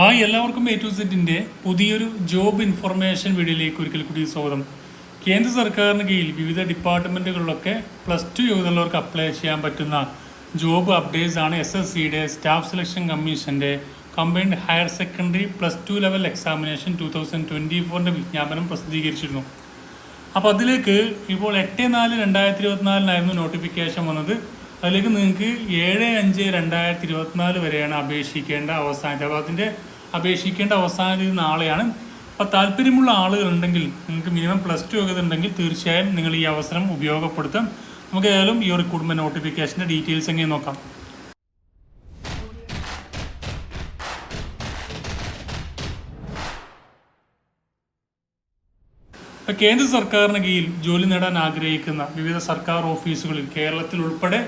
Hi എല്ലാവർക്കും A to സെറ്റിന്റെ പുതിയൊരു ജോബ് ഇൻഫർമേഷൻ വീഡിയോയിലേക്ക് ഒരിക്കൽ കൂടി സ്വാഗതം. കേന്ദ്ര സർക്കാരിന് കീഴിൽ വിവിധ ഡിപ്പാർട്ട്മെന്റുകളിലൊക്കെ പ്ലസ് ടു യോഗ്യതയുള്ളവർക്ക് അപ്ലൈ ചെയ്യാൻ പറ്റുന്ന ജോബ് അപ്ഡേറ്റ്സ് ആണ് എസ് എസ് സിയുടെ സ്റ്റാഫ് സെലക്ഷൻ കമ്മീഷന്റെ combined higher secondary plus two level examination two thousand twenty ഫോറിന്റെ വിജ്ഞാപനം പ്രസിദ്ധീകരിച്ചിരുന്നു. അപ്പോൾ അതിലേക്ക് ഇപ്പോൾ എട്ട് നാല് രണ്ടായിരത്തി ഇരുപത്തിനാലിനായിരുന്നു നോട്ടിഫിക്കേഷൻ വന്നത്. അതിലേക്ക് നിങ്ങൾക്ക് ഏഴ് അഞ്ച് രണ്ടായിരത്തി ഇരുപത്തിനാല് വരെയാണ് അപേക്ഷിക്കേണ്ട അവസാനത്തെ. അപ്പോൾ അതിന്റെ അപേക്ഷിക്കേണ്ട അവസാന തീയതി നാളെയാണ്. അപ്പോൾ താല്പര്യമുള്ള ആളുകളുണ്ടെങ്കിൽ നിങ്ങൾക്ക് മിനിമം പ്ലസ് ടു യോഗ്യത ഉണ്ടെങ്കിൽ തീർച്ചയായും നിങ്ങൾ ഈ അവസരം ഉപയോഗപ്പെടുത്താം. നമുക്ക് ഏതായാലും ഈ റിക്രൂട്ട്മെന്റ് നോട്ടിഫിക്കേഷന്റെ ഡീറ്റെയിൽസ് എങ്ങനെ നോക്കാം. കേന്ദ്ര സർക്കാരിന് കീഴിൽ ജോലി നേടാൻ ആഗ്രഹിക്കുന്ന വിവിധ സർക്കാർ ഓഫീസുകളിൽ കേരളത്തിൽ ഉൾപ്പെടെ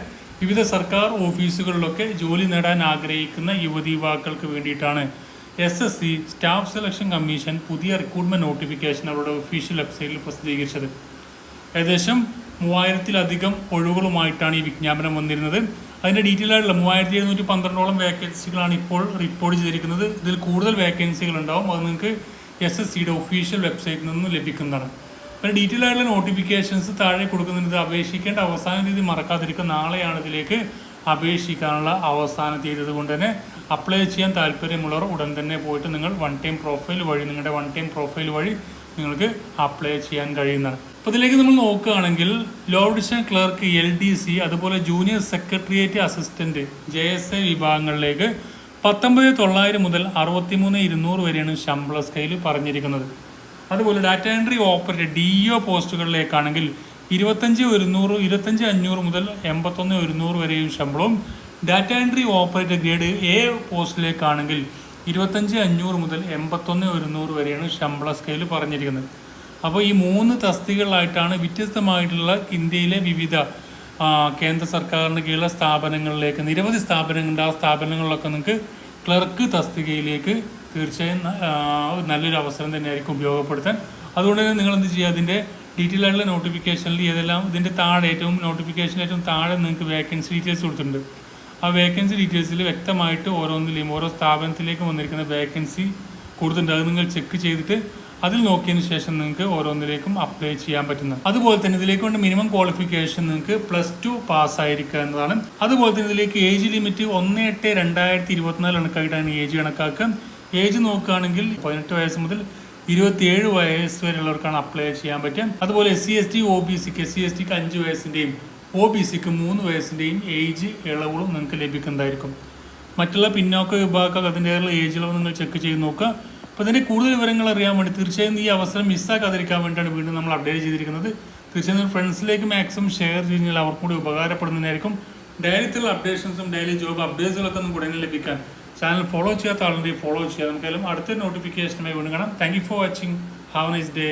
വിവിധ സർക്കാർ ഓഫീസുകളിലൊക്കെ ജോലി നേടാൻ ആഗ്രഹിക്കുന്ന യുവതി യുവാക്കൾക്ക് വേണ്ടിയിട്ടാണ് S S C staff selection commission പുതിയ റിക്രൂട്ട്മെന്റ് നോട്ടിഫിക്കേഷൻ അവരുടെ ഒഫീഷ്യൽ വെബ്സൈറ്റിൽ പ്രസിദ്ധീകരിച്ചത്. ഏകദേശം മൂവായിരത്തിലധികം ഒഴിവുകളുമായിട്ടാണ് ഈ വിജ്ഞാപനം വന്നിരുന്നത്. അതിന്റെ ഡീറ്റെയിൽ ആയിട്ടുള്ള മൂവായിരത്തി എഴുന്നൂറ്റി പന്ത്രണ്ടോളം വേക്കൻസികളാണ് ഇപ്പോൾ റിപ്പോർട്ട് ചെയ്തിരിക്കുന്നത്. ഇതിൽ കൂടുതൽ വേക്കൻസികൾ ഉണ്ടാവും. അത് നിങ്ങൾക്ക് എസ് എസ് സിയുടെ ഒഫീഷ്യൽ വെബ്സൈറ്റിൽ നിന്ന് ലഭിക്കുന്നതാണ്. അപ്പോൾ ഡീറ്റെയിൽ ആയിട്ടുള്ള നോട്ടിഫിക്കേഷൻസ് താഴെ കൊടുക്കുന്നുണ്ട് അപേക്ഷിക്കേണ്ട അവസാന തീയതി മറക്കാതിരിക്കുക. നാളെയാണ് ഇതിലേക്ക് അപേക്ഷിക്കാനുള്ള അവസാന തീയതി. അതുകൊണ്ട് തന്നെ അപ്ലൈ ചെയ്യാൻ താല്പര്യമുള്ളവർ ഉടൻ തന്നെ പോയിട്ട് നിങ്ങൾ വൺ ടൈം പ്രൊഫൈൽ വഴി നിങ്ങളുടെ വൺ ടൈം പ്രൊഫൈൽ വഴി നിങ്ങൾക്ക് അപ്ലൈ ചെയ്യാൻ കഴിയുന്നതാണ്. അപ്പോൾ ഇതിലേക്ക് നമ്മൾ നോക്കുകയാണെങ്കിൽ low division clerk L D C അതുപോലെ junior secretariat assistant J S A വിഭാഗങ്ങളിലേക്ക് പത്തൊമ്പത് തൊള്ളായിരം മുതൽ അറുപത്തിമൂന്ന് ഇരുന്നൂറ് വരെയാണ് ശമ്പള സ്കെയിൽ പറഞ്ഞിരിക്കുന്നത്. അതുപോലെ data entry operator D O പോസ്റ്റുകളിലേക്കാണെങ്കിൽ ഇരുപത്തഞ്ച് ഒരുന്നൂറ് ഇരുപത്തഞ്ച് അഞ്ഞൂറ് മുതൽ എൺപത്തൊന്ന് ഒരുന്നൂറ് വരെയും ശമ്പളവും data entry operator grade A പോസ്റ്റിലേക്കാണെങ്കിൽ ഇരുപത്തഞ്ച് അഞ്ഞൂറ് മുതൽ എൺപത്തൊന്ന് ഒരുന്നൂറ് വരെയാണ് ശമ്പള സ്കെയിൽ പറഞ്ഞിരിക്കുന്നത്. അപ്പോൾ ഈ മൂന്ന് തസ്തികകളായിട്ടാണ് വ്യത്യസ്തമായിട്ടുള്ള ഇന്ത്യയിലെ വിവിധ കേന്ദ്ര സർക്കാരിന് കീഴിലുള്ള സ്ഥാപനങ്ങളിലേക്ക് നിരവധി സ്ഥാപനങ്ങളുണ്ട്. ആ സ്ഥാപനങ്ങളിലൊക്കെ നിങ്ങൾക്ക് ക്ലർക്ക് തസ്തികയിലേക്ക് തീർച്ചയായും നല്ലൊരു അവസരം തന്നെയായിരിക്കും ഉപയോഗപ്പെടുത്താൻ. അതുകൊണ്ട് തന്നെ നിങ്ങൾ എന്ത് ചെയ്യുക അതിന്റെ ഡീറ്റെയിൽ ആയിട്ടുള്ള നോട്ടിഫിക്കേഷനിൽ ഏതെല്ലാം ഇതിന്റെ താഴെ ഏറ്റവും നോട്ടിഫിക്കേഷൻ ഏറ്റവും താഴെ നിങ്ങൾക്ക് വേക്കൻസി ഡീറ്റെയിൽസ് കൊടുത്തിട്ടുണ്ട്. ആ വേക്കൻസി ഡീറ്റെയിൽസിൽ വ്യക്തമായിട്ട് ഓരോന്നിലെയും ഓരോ സ്ഥാപനത്തിലേക്കും വന്നിരിക്കുന്ന വേക്കൻസി കൂടുതലുണ്ട്. അത് നിങ്ങൾ ചെക്ക് ചെയ്തിട്ട് അതിൽ നോക്കിയതിന് ശേഷം നിങ്ങൾക്ക് ഓരോന്നിലേക്കും അപ്ലൈ ചെയ്യാൻ പറ്റുന്നത്. അതുപോലെ തന്നെ ഇതിലേക്ക് വേണ്ട മിനിമം ക്വാളിഫിക്കേഷൻ നിങ്ങൾക്ക് പ്ലസ് ടു പാസ് ആയിരിക്കുക എന്നതാണ്. അതുപോലെ തന്നെ ഇതിലേക്ക് ഏജ് ലിമിറ്റ് ഒന്ന് എട്ട് രണ്ടായിരത്തി ഇരുപത്തിനാല് കണക്കായിട്ടാണ് ഏജ് കണക്കാക്കുക. ഏജ് നോക്കുകയാണെങ്കിൽ പതിനെട്ട് വയസ്സ് മുതൽ ഇരുപത്തിയേഴ് വയസ്സ് വരെയുള്ളവർക്കാണ് അപ്ലൈ ചെയ്യാൻ പറ്റുക. അതുപോലെ S C S T O B സിക്ക് എസ് സി എസ് ടിക്ക് അഞ്ച് വയസ്സിന്റെയും ഒ ബി സിക്ക് മൂന്ന് വയസ്സിന്റെയും ഏജ് ഇളവുകളും നിങ്ങൾക്ക് ലഭിക്കുന്നതായിരിക്കും. മറ്റുള്ള പിന്നോക്ക വിഭാഗം അതിന്റെതായുള്ള ഏജ് ഇളവ് നിങ്ങൾ ചെക്ക് ചെയ്ത് നോക്കുക. അപ്പോൾ ഇതിന്റെ കൂടുതൽ വിവരങ്ങൾ അറിയാൻ വേണ്ടി തീർച്ചയായും ഈ അവസരം മിസ്സാക്കാതിരിക്കാൻ വേണ്ടിയാണ് വീണ്ടും നമ്മൾ അപ്ഡേറ്റ് ചെയ്തിരിക്കുന്നത്. തീർച്ചയായും ഫ്രണ്ട്സിലേക്ക് മാക്സിമം ഷെയർ ചെയ്ത് കഴിഞ്ഞാൽ അവർക്കും കൂടി ഉപകാരപ്പെടുന്നതിനായിരിക്കും. ഡെയിലിത്തുള്ള അപ്ഡേഷൻസും ഡെയിലി ജോബ് അപ്ഡേറ്റ്സുകളൊക്കെ ഒന്നും ഉടനെ ലഭിക്കാൻ. ചാനൽ ഫോളോ ചെയ്യാത്ത ആളുണ്ടെങ്കിൽ ഫോളോ ചെയ്യാം നമുക്കായാലും അടുത്ത നോട്ടിഫിക്കേഷനുമായി വീണ്ടും കാണാം. Thank you for watching have nice day